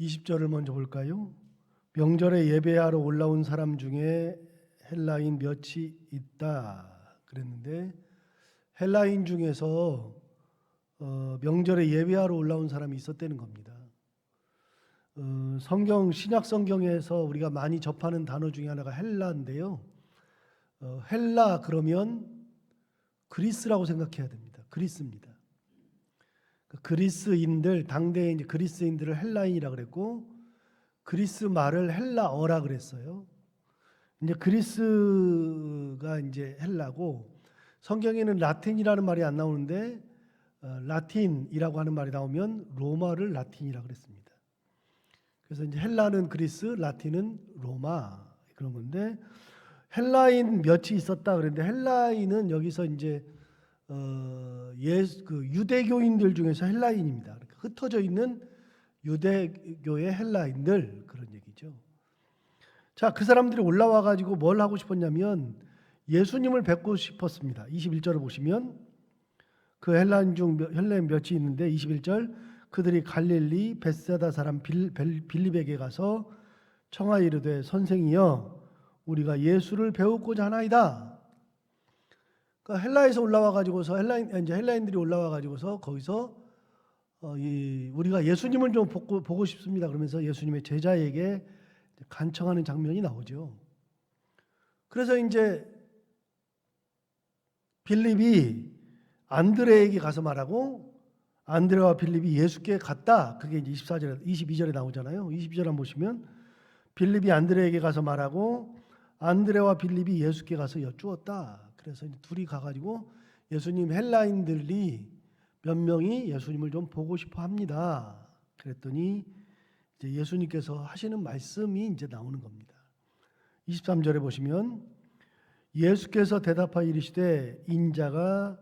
20절을 먼저 볼까요? 명절에 예배하러 올라온 사람 중에 헬라인 몇이 있다 그랬는데 헬라인 중에서 어, 명절에 예배하러 올라온 사람이 있었다는 겁니다. 어, 성경 신약 성경에서 우리가 많이 접하는 단어 중에 하나가 헬라인데요. 어, 헬라 그러면 그리스라고 생각해야 됩니다. 그리스입니다. 그 그리스인들 당대의 이제 그리스인들을 헬라인이라 그랬고 그리스 말을 헬라어라 그랬어요. 이제 그리스가 이제 헬라고 성경에는 라틴이라는 말이 안 나오는데 어, 라틴이라고 하는 말이 나오면 로마를 라틴이라 그랬습니다. 그래서 이제 헬라는 그리스, 라틴은 로마 그런 건데 헬라인 몇이 있었다 그랬는데 헬라인은 여기서 이제 어, 예수 그 유대교인들 중에서 헬라인입니다. 그러니까 흩어져 있는 유대교의 헬라인들 그런 얘기죠. 자, 그 사람들이 올라와 가지고 뭘 하고 싶었냐면 예수님을 뵙고 싶었습니다. 21절을 보시면 그 헬라인 중 몇- 헬라인 몇이 있는데 21절 그들이 갈릴리 베세다 사람 빌, 빌, 빌립에게 가서 청하 이르되 선생이여 우리가 예수를 배우고자 하나이다. 그러니까 헬라에서 올라와 가지고서 헬라인 이제 헬라인들이 올라와 가지고서 거기서 어, 이 우리가 예수님을 좀 보고, 보고 싶습니다. 그러면서 예수님의 제자에게 간청하는 장면이 나오죠. 그래서 이제 빌립이 안드레에게 가서 말하고 안드레와 빌립이 예수께 갔다. 그게 이제 24절에 22절에 나오잖아요. 22절 한번 보시면 빌립이 안드레에게 가서 말하고 안드레와 빌립이 예수께 가서 여쭈었다. 그래서 둘이 가가지고 예수님 헬라인들이 몇 명이 예수님을 좀 보고 싶어 합니다. 그랬더니 이제 예수님께서 하시는 말씀이 이제 나오는 겁니다. 23절에 보시면 예수께서 대답하여 이르시되 인자가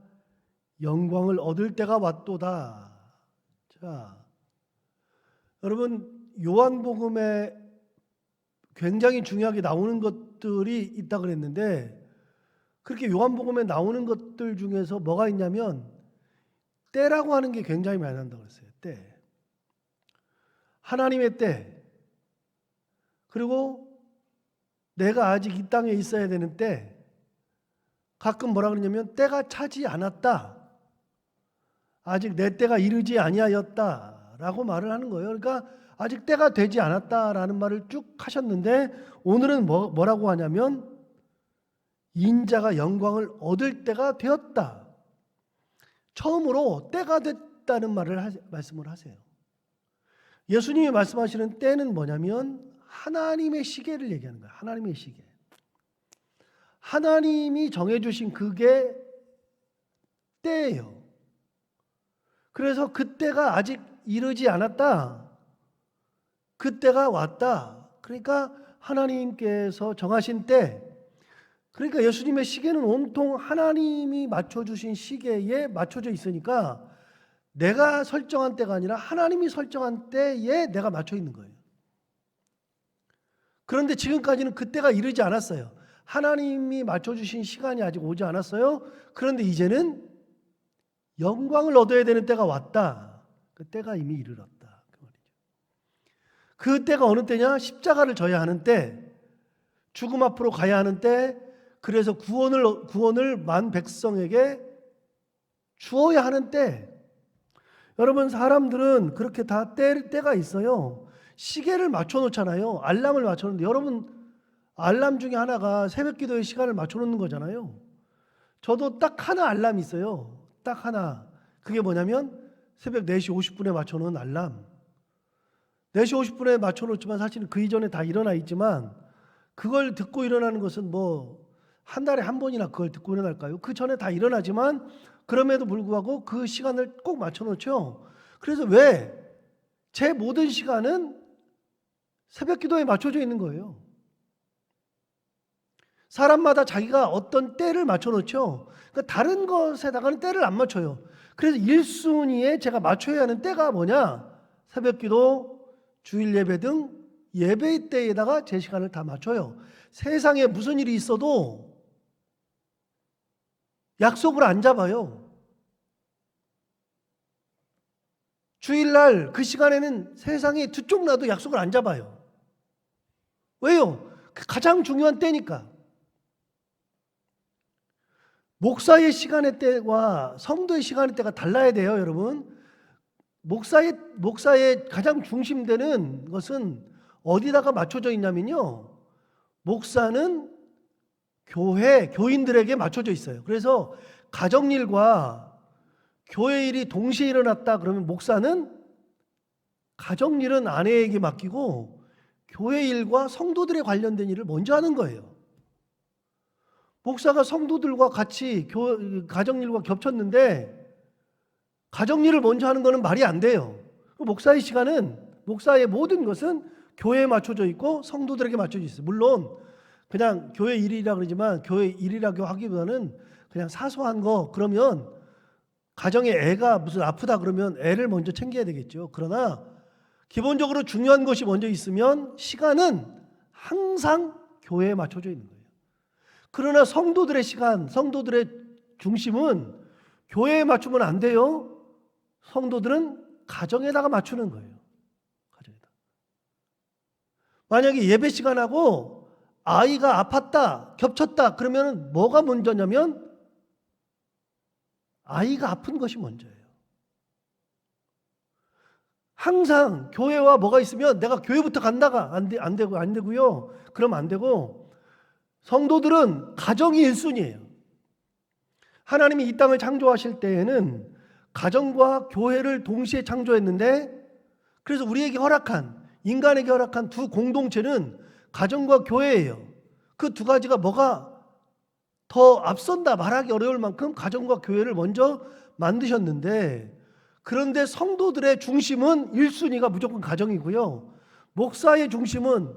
영광을 얻을 때가 왔도다. 자, 여러분 요한복음에 굉장히 중요하게 나오는 것들이 있다 그랬는데 그렇게 요한복음에 나오는 것들 중에서 뭐가 있냐면 때라고 하는 게 굉장히 많이 난다고 그랬어요. 때. 하나님의 때. 그리고 내가 아직 이 땅에 있어야 되는 때. 가끔 뭐라 그러냐면 때가 차지 않았다. 아직 내 때가 이르지 아니하였다라고 말을 하는 거예요. 그러니까 아직 때가 되지 않았다라는 말을 쭉 하셨는데 오늘은 뭐, 뭐라고 하냐면 인자가 영광을 얻을 때가 되었다. 처음으로 때가 됐다는 말을 하, 말씀을 하세요. 예수님이 말씀하시는 때는 뭐냐면 하나님의 시계를 얘기하는 거예요. 하나님의 시계. 하나님이 정해주신 그게 때예요. 그래서 그때가 아직 이르지 않았다. 그때가 왔다. 그러니까 하나님께서 정하신 때, 그러니까 예수님의 시계는 온통 하나님이 맞춰주신 시계에 맞춰져 있으니까 내가 설정한 때가 아니라 하나님이 설정한 때에 내가 맞춰 있는 거예요. 그런데 지금까지는 그때가 이르지 않았어요. 하나님이 맞춰주신 시간이 아직 오지 않았어요. 그런데 이제는 영광을 얻어야 되는 때가 왔다. 그 때가 이미 이르렀다. 그 말이죠. 그 때가 어느 때냐? 십자가를 져야 하는 때, 죽음 앞으로 가야 하는 때, 그래서 구원을 구원을 만 백성에게 주어야 하는 때. 여러분 사람들은 그렇게 다 때, 때가 있어요. 시계를 맞춰 놓잖아요. 알람을 맞춰 놓는데 여러분 알람 중에 하나가 새벽 기도의 시간을 맞춰 놓는 거잖아요. 저도 딱 하나 알람이 있어요. 딱 하나. 그게 뭐냐면 새벽 4시 50분에 맞춰 놓은 알람. 4시 50분에 맞춰 놓지만 사실은 그 이전에 다 일어나 있지만 그걸 듣고 일어나는 것은 뭐 한 달에 한 번이나 그걸 듣고 일어날까요? 그 전에 다 일어나지만 그럼에도 불구하고 그 시간을 꼭 맞춰 놓죠. 그래서 왜 제 모든 시간은 새벽 기도에 맞춰져 있는 거예요. 사람마다 자기가 어떤 때를 맞춰 놓죠. 그러니까 다른 것에다가는 때를 안 맞춰요. 그래서 1순위에 제가 맞춰야 하는 때가 뭐냐? 새벽 기도, 주일 예배 등 예배의 때에다가 제 시간을 다 맞춰요. 세상에 무슨 일이 있어도 약속을 안 잡아요. 주일날 그 시간에는 세상에 두쪽 나도 약속을 안 잡아요. 왜요? 그 가장 중요한 때니까. 목사의 시간의 때와 성도의 시간의 때가 달라야 돼요, 여러분. 목사의 목사의 가장 중심되는 것은 어디다가 맞춰져 있냐면요. 목사는 교회 교인들에게 맞춰져 있어요. 그래서 가정 일과 교회 일이 동시에 일어났다 그러면 목사는 가정 일은 아내에게 맡기고 교회 일과 성도들에 관련된 일을 먼저 하는 거예요. 목사가 성도들과 같이 교, 가정 일과 겹쳤는데 가정 일을 먼저 하는 거는 말이 안 돼요. 목사의 시간은 목사의 모든 것은 교회에 맞춰져 있고 성도들에게 맞춰져 있어요. 물론 그냥 교회 일이라 그러지만 교회 일이라고 하기보다는 그냥 사소한 거 그러면 가정에 애가 무슨 아프다 그러면 애를 먼저 챙겨야 되겠죠. 그러나 기본적으로 중요한 것이 먼저 있으면 시간은 항상 교회에 맞춰져 있는 거예요. 그러나 성도들의 시간, 성도들의 중심은 교회에 맞추면 안 돼요. 성도들은 가정에다가 맞추는 거예요. 가정에다. 만약에 예배 시간하고 아이가 아팠다, 겹쳤다, 그러면 뭐가 먼저냐면 아이가 아픈 것이 먼저예요. 항상 교회와 뭐가 있으면 내가 교회부터 간다가 안, 되, 안 되고 안 되고요. 그럼 안 되고 성도들은 가정이 1순위예요. 하나님이 이 땅을 창조하실 때에는 가정과 교회를 동시에 창조했는데 그래서 우리에게 허락한 인간에게 허락한 두 공동체는 가정과 교회예요. 그 두 가지가 뭐가 더 앞선다 말하기 어려울 만큼 가정과 교회를 먼저 만드셨는데 그런데 성도들의 중심은 1순위가 무조건 가정이고요. 목사의 중심은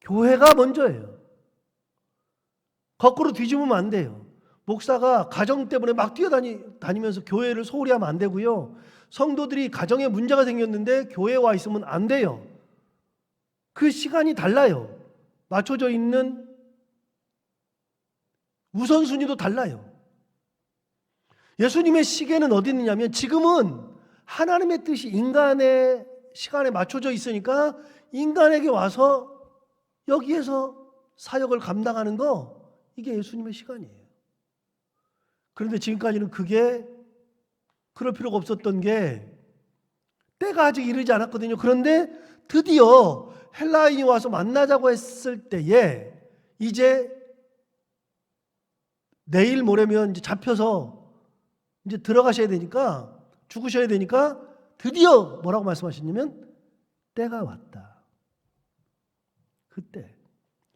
교회가 먼저예요. 거꾸로 뒤집으면 안 돼요. 목사가 가정 때문에 막 뛰어다니면서 교회를 소홀히 하면 안 되고요. 성도들이 가정에 문제가 생겼는데 교회에 와 있으면 안 돼요. 그 시간이 달라요. 맞춰져 있는 우선순위도 달라요. 예수님의 시계는 어디 있느냐면 지금은 하나님의 뜻이 인간의 시간에 맞춰져 있으니까 인간에게 와서 여기에서 사역을 감당하는 거 이게 예수님의 시간이에요. 그런데 지금까지는 그게 그럴 필요가 없었던 게 때가 아직 이르지 않았거든요. 그런데 드디어 헬라인이 와서 만나자고 했을 때에 이제 내일 모레면 이제 잡혀서 이제 들어가셔야 되니까 죽으셔야 되니까 드디어 뭐라고 말씀하셨냐면 때가 왔다. 그때.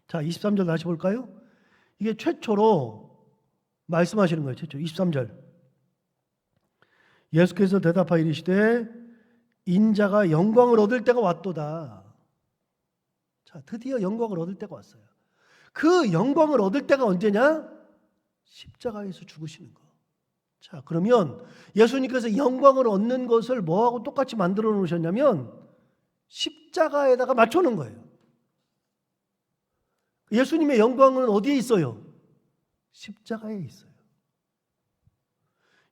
자, 23절 다시 볼까요? 이게 최초로 말씀하시는 거예요. 최초 23절. 예수께서 대답하여 이르시되 인자가 영광을 얻을 때가 왔도다. 자, 드디어 영광을 얻을 때가 왔어요. 그 영광을 얻을 때가 언제냐? 십자가에서 죽으시는 거. 자, 그러면 예수님께서 영광을 얻는 것을 뭐하고 똑같이 만들어 놓으셨냐면 십자가에다가 맞춰 놓은 거예요. 예수님의 영광은 어디에 있어요? 십자가에 있어요.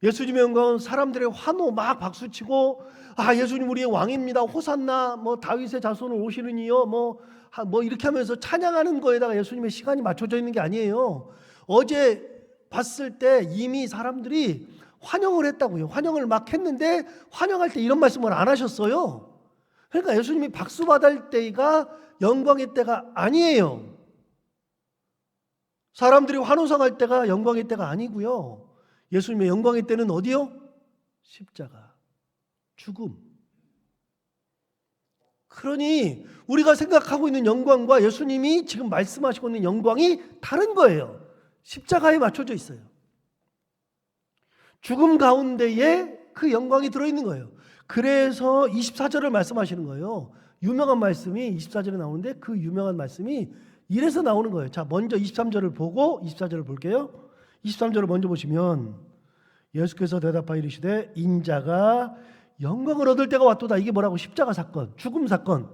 예수님의 영광은 사람들의 환호 막 박수치고 아 예수님 우리의 왕입니다 호산나 뭐 다윗의 자손을 오시느니요 뭐뭐 뭐 이렇게 하면서 찬양하는 거에다가 예수님의 시간이 맞춰져 있는 게 아니에요. 어제 봤을 때 이미 사람들이 환영을 했다고요. 환영을 막 했는데 환영할 때 이런 말씀을 안 하셨어요. 그러니까 예수님이 박수 받을 때가 영광의 때가 아니에요. 사람들이 환호성할 때가 영광의 때가 아니고요. 예수님의 영광의 때는 어디요? 십자가, 죽음. 그러니 우리가 생각하고 있는 영광과 예수님이 지금 말씀하시고 있는 영광이 다른 거예요. 십자가에 맞춰져 있어요. 죽음 가운데에 그 영광이 들어있는 거예요. 그래서 24절을 말씀하시는 거예요. 유명한 말씀이 24절에 나오는데 그 유명한 말씀이 이래서 나오는 거예요. 자, 먼저 23절을 보고 24절을 볼게요. 23절을 먼저 보시면 예수께서 대답하여 이르시되 인자가 영광을 얻을 때가 왔도다. 이게 뭐라고 십자가 사건, 죽음 사건.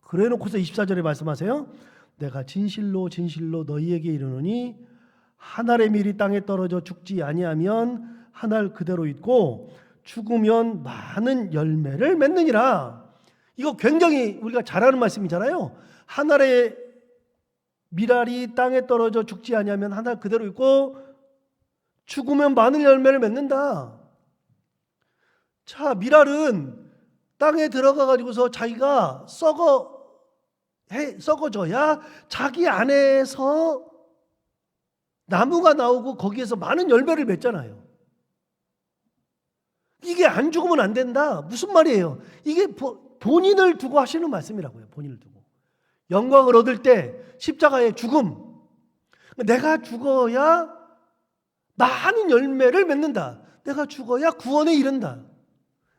그래 놓고서 24절에 말씀하세요. 내가 진실로 진실로 너희에게 이르노니 한 알의 밀이 땅에 떨어져 죽지 아니하면 한 알 그대로 있고 죽으면 많은 열매를 맺느니라. 이거 굉장히 우리가 잘 아는 말씀이잖아요. 한 알의 미랄이 땅에 떨어져 죽지 아니하면 한 알 그대로 있고 죽으면 많은 열매를 맺는다. 자, 미랄은 땅에 들어가 가지고서 자기가 썩어 해, 썩어져야 자기 안에서 나무가 나오고 거기에서 많은 열매를 맺잖아요. 이게 안 죽으면 안 된다. 무슨 말이에요? 이게 보- 본인을 두고 하시는 말씀이라고요. 본인을 두고. 영광을 얻을 때 십자가의 죽음. 내가 죽어야 많은 열매를 맺는다. 내가 죽어야 구원에 이른다.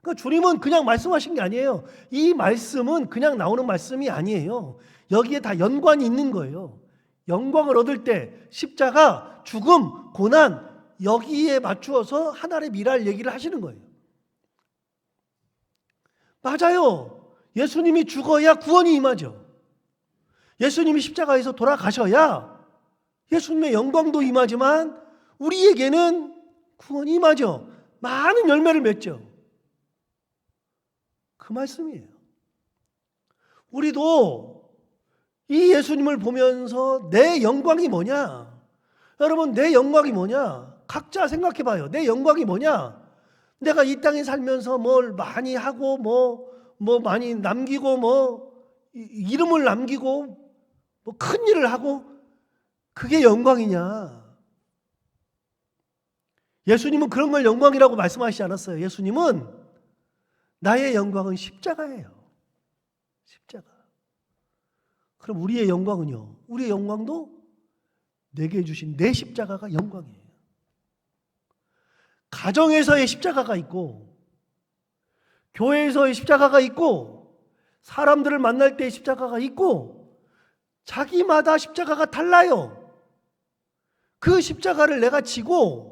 그러니까 주님은 그냥 말씀하신 게 아니에요. 이 말씀은 그냥 나오는 말씀이 아니에요. 여기에 다 연관이 있는 거예요. 영광을 얻을 때 십자가, 죽음, 고난 여기에 맞추어서 하나의 미랄 얘기를 하시는 거예요. 맞아요. 예수님이 죽어야 구원이 임하죠. 예수님이 십자가에서 돌아가셔야 예수님의 영광도 임하지만 우리에게는 구원이 임하죠. 많은 열매를 맺죠. 그 말씀이에요. 우리도 이 예수님을 보면서 내 영광이 뭐냐? 여러분, 내 영광이 뭐냐? 각자 생각해 봐요. 내 영광이 뭐냐? 내가 이 땅에 살면서 뭘 많이 하고 뭐, 뭐 많이 남기고 뭐, 이- 이름을 남기고 뭐 큰 일을 하고 그게 영광이냐? 예수님은 그런 걸 영광이라고 말씀하시지 않았어요. 예수님은 나의 영광은 십자가예요. 십자가. 그럼 우리의 영광은요? 우리의 영광도 내게 주신 내 십자가가 영광이에요. 가정에서의 십자가가 있고, 교회에서의 십자가가 있고, 사람들을 만날 때의 십자가가 있고, 자기마다 십자가가 달라요. 그 십자가를 내가 지고,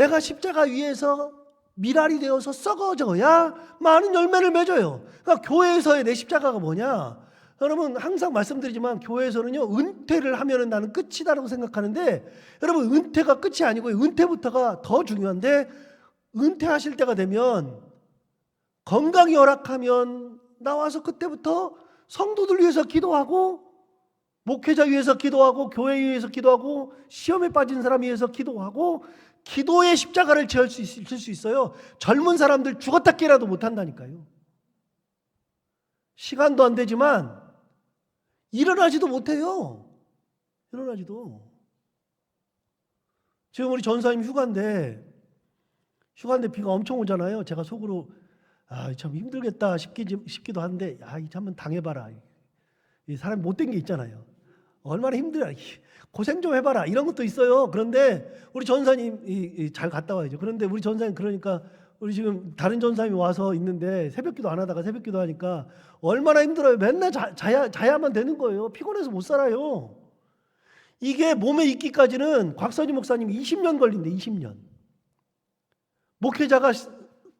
내가 십자가 위에서 미랄이 되어서 썩어져야 많은 열매를 맺어요. 그러니까 교회에서의 내 십자가가 뭐냐? 여러분 항상 말씀드리지만 교회에서는요 은퇴를 하면은 나는 끝이다라고 생각하는데 여러분 은퇴가 끝이 아니고 은퇴부터가 더 중요한데 은퇴하실 때가 되면 건강이 허락하면 나와서 그때부터 성도들 위해서 기도하고 목회자 위해서 기도하고 교회 위해서 기도하고 시험에 빠진 사람 위해서 기도하고 기도의 십자가를 지을 수, 있, 수 있어요. 젊은 사람들 죽었다 깨라도 못한다니까요. 시간도 안 되지만 일어나지도 못해요. 일어나지도. 지금 우리 전사님 휴가인데 휴가인데 비가 엄청 오잖아요. 제가 속으로 아 참 힘들겠다 싶기, 싶기도 한데 아 이 한번 당해봐라. 이 사람 못된 게 있잖아요. 얼마나 힘들어. 고생 좀 해봐라. 이런 것도 있어요. 그런데 우리 전사님 잘 갔다 와야죠. 그런데 우리 전사님 그러니까 우리 지금 다른 전사님이 와서 있는데 새벽기도 안 하다가 새벽기도 하니까 얼마나 힘들어요. 맨날 자, 자야, 자야만 되는 거예요. 피곤해서 못 살아요. 이게 몸에 있기까지는 곽선희 목사님이 20년 걸린대. 20년. 목회자가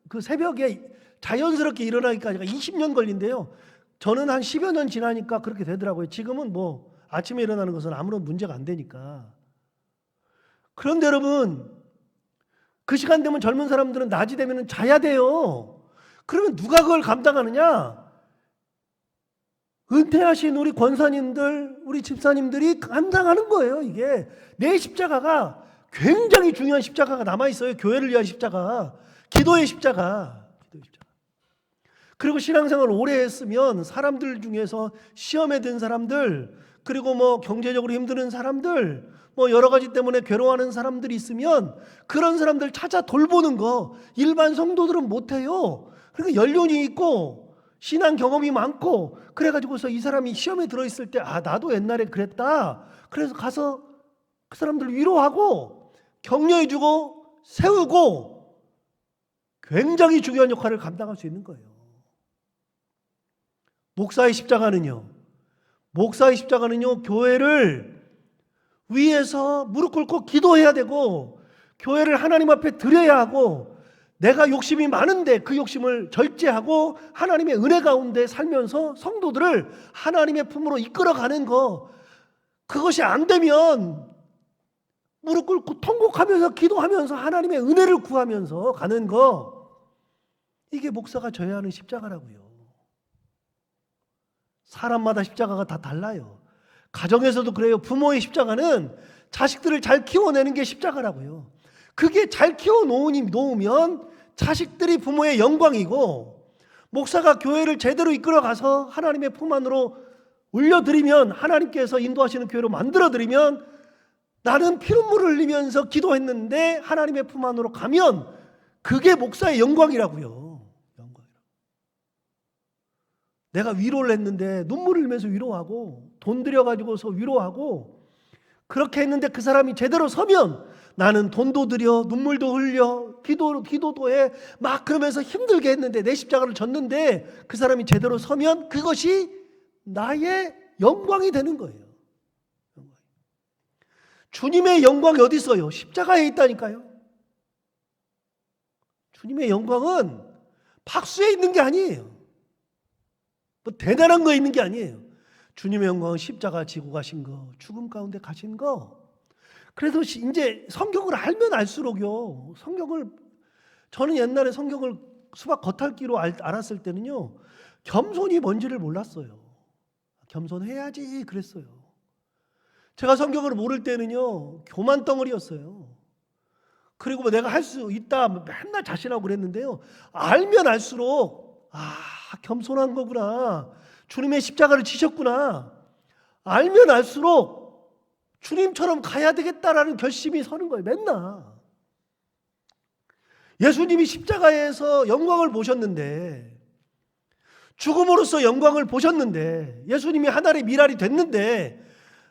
그 새벽에 자연스럽게 일어나기까지가 20년 걸린대요. 저는 한 10여 년 지나니까 그렇게 되더라고요. 지금은 뭐 아침에 일어나는 것은 아무런 문제가 안 되니까. 그런데 여러분, 그 시간 되면 젊은 사람들은 낮이 되면 자야 돼요. 그러면 누가 그걸 감당하느냐? 은퇴하신 우리 권사님들, 우리 집사님들이 감당하는 거예요, 이게. 내 십자가가 굉장히 중요한 십자가가 남아있어요. 교회를 위한 십자가. 기도의 십자가. 기도의 십자가. 그리고 신앙생활을 오래 했으면 사람들 중에서 시험에 든 사람들, 그리고 뭐 경제적으로 힘드는 사람들, 뭐 여러 가지 때문에 괴로워하는 사람들이 있으면 그런 사람들 찾아 돌보는 거 일반 성도들은 못해요. 그러니까 연륜이 있고 신앙 경험이 많고 그래가지고서 이 사람이 시험에 들어있을 때 아 나도 옛날에 그랬다. 그래서 가서 그 사람들 위로하고 격려해주고 세우고 굉장히 중요한 역할을 감당할 수 있는 거예요. 목사의 십자가는요. 목사의 십자가는요. 교회를 위해서 무릎 꿇고 기도해야 되고 교회를 하나님 앞에 드려야 하고 내가 욕심이 많은데 그 욕심을 절제하고 하나님의 은혜 가운데 살면서 성도들을 하나님의 품으로 이끌어가는 거 그것이 안 되면 무릎 꿇고 통곡하면서 기도하면서 하나님의 은혜를 구하면서 가는 거 이게 목사가 져야 하는 십자가라고요. 사람마다 십자가가 다 달라요. 가정에서도 그래요. 부모의 십자가는 자식들을 잘 키워내는 게 십자가라고요. 그게 잘 키워 놓으니 놓으면 자식들이 부모의 영광이고 목사가 교회를 제대로 이끌어 가서 하나님의 품 안으로 올려드리면 하나님께서 인도하시는 교회로 만들어드리면 나는 피눈물을 흘리면서 기도했는데 하나님의 품 안으로 가면 그게 목사의 영광이라고요. 영광이라고. 내가 위로를 했는데 눈물을 흘리면서 위로하고 돈 들여가지고서 위로하고 그렇게 했는데 그 사람이 제대로 서면 나는 돈도 들여 눈물도 흘려 기도 기도도 해 막 그러면서 힘들게 했는데 내 십자가를 졌는데 그 사람이 제대로 서면 그것이 나의 영광이 되는 거예요. 주님의 영광이 어디 있어요? 십자가에 있다니까요. 주님의 영광은 박수에 있는 게 아니에요. 뭐 대단한 거 있는 게 아니에요. 주님의 영광은 십자가 지고 가신 거, 죽음 가운데 가신 거. 그래서 시- 이제 성경을 알면 알수록요. 성경을 저는 옛날에 성경을 수박 겉핥기로 알, 알았을 때는요. 겸손이 뭔지를 몰랐어요. 겸손해야지 그랬어요. 제가 성경을 모를 때는요. 교만 덩어리였어요. 그리고 뭐 내가 할 수 있다 맨날 자신하고 그랬는데요. 알면 알수록 아 겸손한 거구나. 주님의 십자가를 지셨구나. 알면 알수록 주님처럼 가야 되겠다라는 결심이 서는 거예요. 맨날. 예수님이 십자가에서 영광을 보셨는데 죽음으로써 영광을 보셨는데 예수님이 하나의 미랄이 됐는데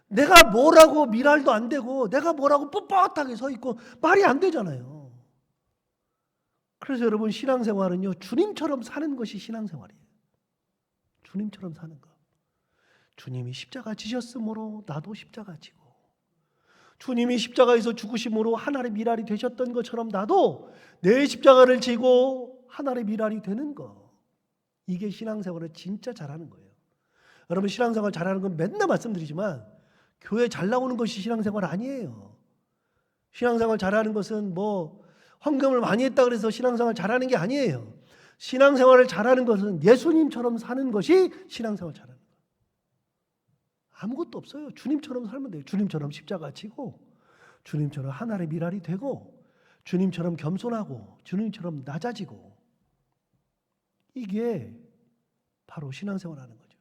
내가 뭐라고 미랄도 안 되고 내가 뭐라고 뻣뻣하게 서 있고 말이 안 되잖아요. 그래서 여러분 신앙생활은요 주님처럼 사는 것이 신앙생활이에요. 주님처럼 사는 거. 주님이 십자가 지셨으므로 나도 십자가 지고 주님이 십자가에서 죽으심으로 하나의 미랄이 되셨던 것처럼 나도 내 십자가를 지고 하나의 미랄이 되는 거. 이게 신앙생활을 진짜 잘하는 거예요. 여러분 신앙생활 잘하는 건 맨날 말씀드리지만 교회 잘 나오는 것이 신앙생활 아니에요. 신앙생활 잘하는 것은 뭐 헌금을 많이 했다 그래서 신앙생활 잘하는 게 아니에요. 신앙생활을 잘하는 것은 예수님처럼 사는 것이 신앙생활 잘하는 거예요. 아무것도 없어요. 주님처럼 살면 돼요. 주님처럼 십자가 지고 주님처럼 하나의 미랄이 되고 주님처럼 겸손하고 주님처럼 낮아지고 이게 바로 신앙생활 하는 거죠.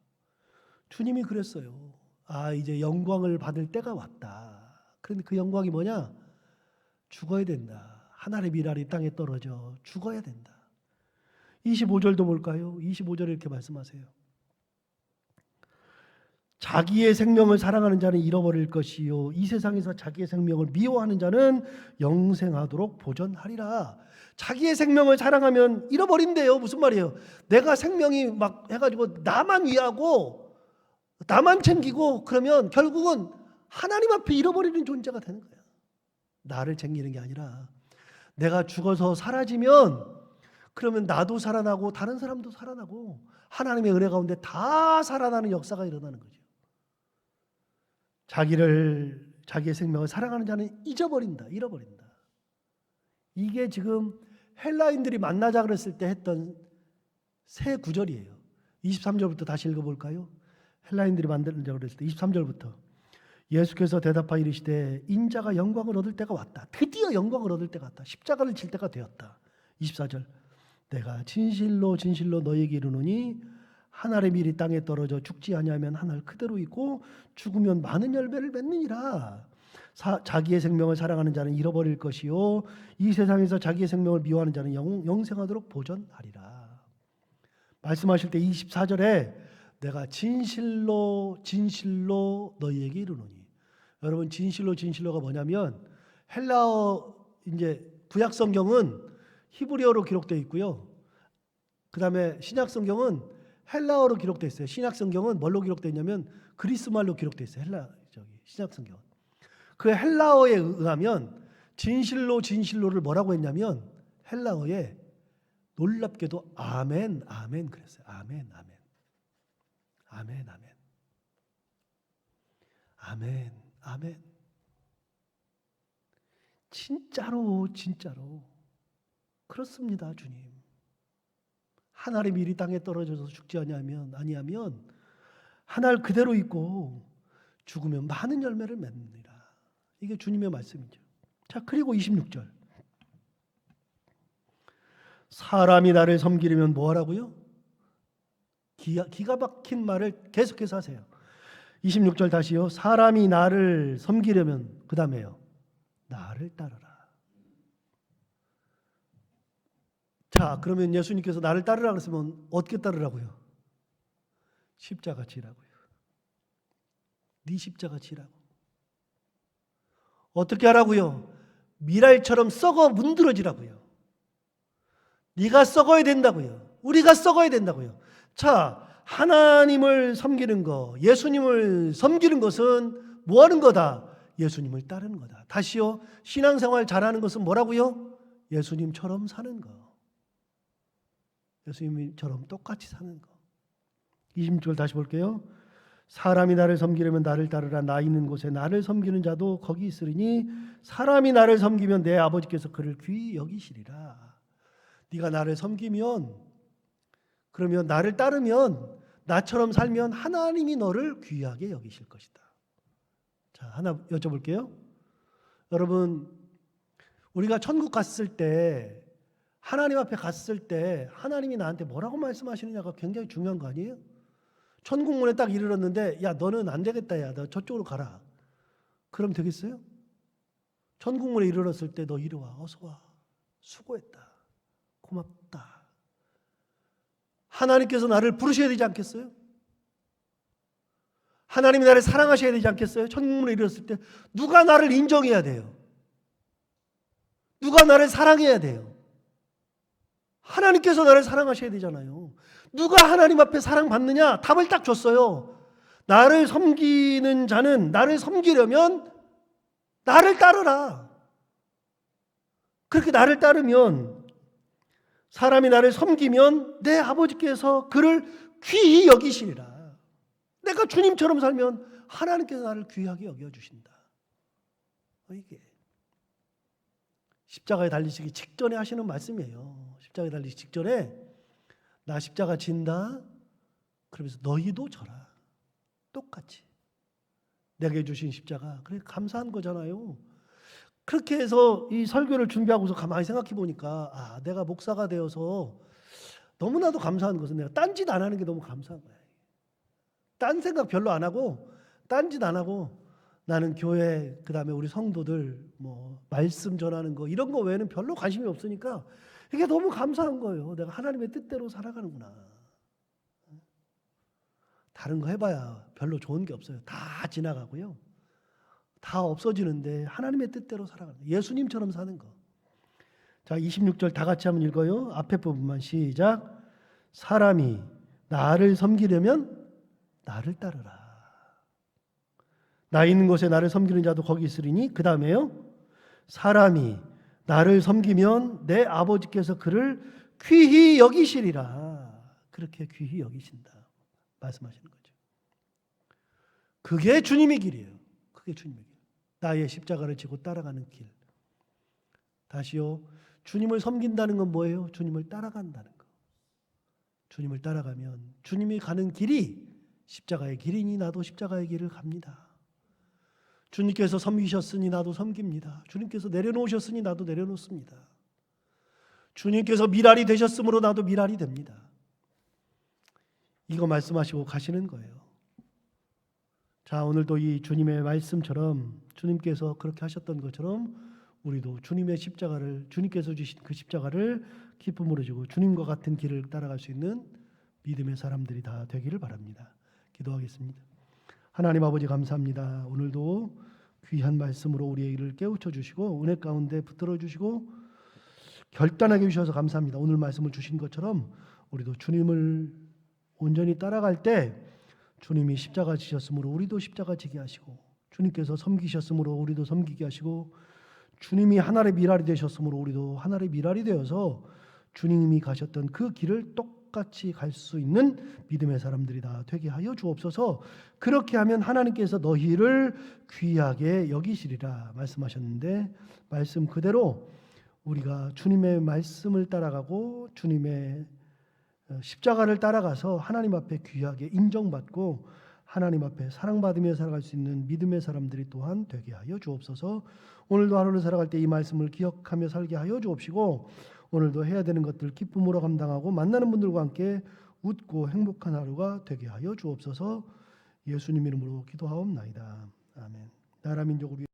주님이 그랬어요. 아, 이제 영광을 받을 때가 왔다. 그런데 그 영광이 뭐냐? 죽어야 된다. 하나의 미랄이 땅에 떨어져 죽어야 된다. 25절도 볼까요? 25절에 이렇게 말씀하세요. 자기의 생명을 사랑하는 자는 잃어버릴 것이요 이 세상에서 자기의 생명을 미워하는 자는 영생하도록 보전하리라. 자기의 생명을 사랑하면 잃어버린대요. 무슨 말이에요? 내가 생명이 막 해가지고 나만 위하고 나만 챙기고 그러면 결국은 하나님 앞에 잃어버리는 존재가 되는 거야. 나를 챙기는 게 아니라 내가 죽어서 사라지면 그러면 나도 살아나고 다른 사람도 살아나고 하나님의 은혜 가운데 다 살아나는 역사가 일어나는 거죠. 자기를 자기의 생명을 사랑하는 자는 잊어버린다, 잃어버린다. 이게 지금 헬라인들이 만나자 그랬을 때 했던 새 구절이에요. 23절부터 다시 읽어 볼까요? 헬라인들이 만들자 그랬을 때 23절부터 예수께서 대답하여 이르시되 인자가 영광을 얻을 때가 왔다. 드디어 영광을 얻을 때가 왔다. 십자가를 질 때가 되었다. 24절 내가 진실로 진실로 너에게 이르노니 한 알의 밀이 땅에 떨어져 죽지 아니하면 한 알 그대로 있고 죽으면 많은 열매를 맺느니라. 사- 자기의 생명을 사랑하는 자는 잃어버릴 것이요 이 세상에서 자기의 생명을 미워하는 자는 영, 영생하도록 보전하리라. 말씀하실 때 24절에 내가 진실로 진실로 너희에게 이르노니 여러분 진실로 진실로가 뭐냐면 헬라어 이제 구약 성경은 히브리어로 기록되어 있고요. 그다음에 신약 성경은 헬라어로 기록되어 있어요. 신약 성경은 뭘로 기록되어 있냐면 그리스 말로 기록되어 있어요. 헬라 저기 신약 성경. 그 헬라어에 의하면 진실로 진실로를 뭐라고 했냐면 헬라어에 놀랍게도 아멘 아멘 그랬어요. 아멘 아멘. 아멘 아멘. 아멘 아멘. 진짜로 진짜로 그렇습니다, 주님. 한 알의 밀이 땅에 떨어져서 죽지 아니하면 아니하면 한 알 그대로 있고 죽으면 많은 열매를 맺느니라. 이게 주님의 말씀이죠. 자, 그리고 26절. 사람이 나를 섬기려면 뭐 하라고요? 기가, 기가 박힌 말을 계속해서 하세요. 26절 다시요. 사람이 나를 섬기려면 그 다음에요. 나를 따르라. 자, 그러면 예수님께서 나를 따르라 그랬으면 어떻게 따르라고요? 십자가 지라고요. 네 십자가 지라고. 어떻게 하라고요? 미랄처럼 썩어 문드러지라고요. 네가 썩어야 된다고요. 우리가 썩어야 된다고요. 자, 하나님을 섬기는 거, 예수님을 섬기는 것은 뭐 하는 거다? 예수님을 따르는 거다. 다시요. 신앙생활 잘하는 것은 뭐라고요? 예수님처럼 사는 거. 예수님처럼 똑같이 사는 거. 20절 다시 볼게요. 사람이 나를 섬기려면 나를 따르라 나 있는 곳에 나를 섬기는 자도 거기 있으리니 사람이 나를 섬기면 내 아버지께서 그를 귀히 여기시리라. 네가 나를 섬기면 그러면 나를 따르면 나처럼 살면 하나님이 너를 귀하게 여기실 것이다. 자, 하나 여쭤볼게요. 여러분 우리가 천국 갔을 때 하나님 앞에 갔을 때 하나님이 나한테 뭐라고 말씀하시느냐가 굉장히 중요한 거 아니에요? 천국문에 딱 이르렀는데 야 너는 안 되겠다 야너 저쪽으로 가라. 그럼 되겠어요? 천국문에 이르렀을 때 너 이리 와 어서 와 수고했다 고맙다. 하나님께서 나를 부르셔야 되지 않겠어요? 하나님이 나를 사랑하셔야 되지 않겠어요? 천국문에 이르렀을 때 누가 나를 인정해야 돼요? 누가 나를 사랑해야 돼요? 하나님께서 나를 사랑하셔야 되잖아요. 누가 하나님 앞에 사랑받느냐? 답을 딱 줬어요. 나를 섬기는 자는 나를 섬기려면 나를 따르라. 그렇게 나를 따르면 사람이 나를 섬기면 내 아버지께서 그를 귀히 여기시리라. 내가 주님처럼 살면 하나님께서 나를 귀하게 여겨주신다. 어, 이게 십자가에 달리시기 직전에 하시는 말씀이에요. 십자가에 달리기 직전에 나 십자가 진다. 그러면서 너희도 져라. 똑같이. 내게 주신 십자가. 그래 감사한 거잖아요. 그렇게 해서 이 설교를 준비하고서 가만히 생각해 보니까 아, 내가 목사가 되어서 너무나도 감사한 것은 내가 딴짓 안 하는 게 너무 감사한 거야. 딴 생각 별로 안 하고 딴짓 안 하고 나는 교회 그다음에 우리 성도들 뭐 말씀 전하는 거 이런 거 외에는 별로 관심이 없으니까 이게 너무 감사한 거예요. 내가 하나님의 뜻대로 살아가는구나. 다른 거 해봐야 별로 좋은 게 없어요. 다 지나가고요. 다 없어지는데 하나님의 뜻대로 살아가는 거. 예수님처럼 사는 거. 자, 26절 다 같이 한번 읽어요. 앞에 부분만 시작. 사람이 나를 섬기려면 나를 따르라. 나 있는 곳에 나를 섬기는 자도 거기 있으리니 그 다음에요. 사람이 나를 섬기면 내 아버지께서 그를 귀히 여기시리라. 그렇게 귀히 여기신다. 말씀하시는 거죠. 그게 주님의 길이에요. 그게 주님의 길. 나의 십자가를 지고 따라가는 길. 다시요. 주님을 섬긴다는 건 뭐예요? 주님을 따라간다는 거. 주님을 따라가면 주님이 가는 길이 십자가의 길이니 나도 십자가의 길을 갑니다. 주님께서 섬기셨으니 나도 섬깁니다. 주님께서 내려놓으셨으니 나도 내려놓습니다. 주님께서 미랄이 되셨으므로 나도 미랄이 됩니다. 이거 말씀하시고 가시는 거예요. 자, 오늘도 이 주님의 말씀처럼 주님께서 그렇게 하셨던 것처럼 우리도 주님의 십자가를 주님께서 주신 그 십자가를 기쁨으로 지고 주님과 같은 길을 따라갈 수 있는 믿음의 사람들이 다 되기를 바랍니다. 기도하겠습니다. 하나님 아버지 감사합니다. 오늘도 귀한 말씀으로 우리의 일을 깨우쳐 주시고 은혜 가운데 붙들어 주시고 결단하게 주셔서 감사합니다. 오늘 말씀을 주신 것처럼 우리도 주님을 온전히 따라갈 때 주님이 십자가 지셨으므로 우리도 십자가 지게 하시고 주님께서 섬기셨으므로 우리도 섬기게 하시고 주님이 하나의 미랄이 되셨으므로 우리도 하나의 미랄이 되어서 주님이 가셨던 그 길을 똑같이 갈 수 있는 믿음의 사람들이 다 되게 하여 주옵소서. 그렇게 하면 하나님께서 너희를 귀하게 여기시리라 말씀하셨는데 말씀 그대로 우리가 주님의 말씀을 따라가고 주님의 어, 십자가를 따라가서 하나님 앞에 귀하게 인정받고 하나님 앞에 사랑받으며 살아갈 수 있는 믿음의 사람들이 또한 되게 하여 주옵소서. 오늘도 하루를 살아갈 때 이 말씀을 기억하며 살게 하여 주옵시고 오늘도 해야 되는 것들 기쁨으로 감당하고 만나는 분들과 함께 웃고 행복한 하루가 되게 하여 주옵소서. 예수님 이름으로 기도하옵나이다. 아멘. 나라 민족을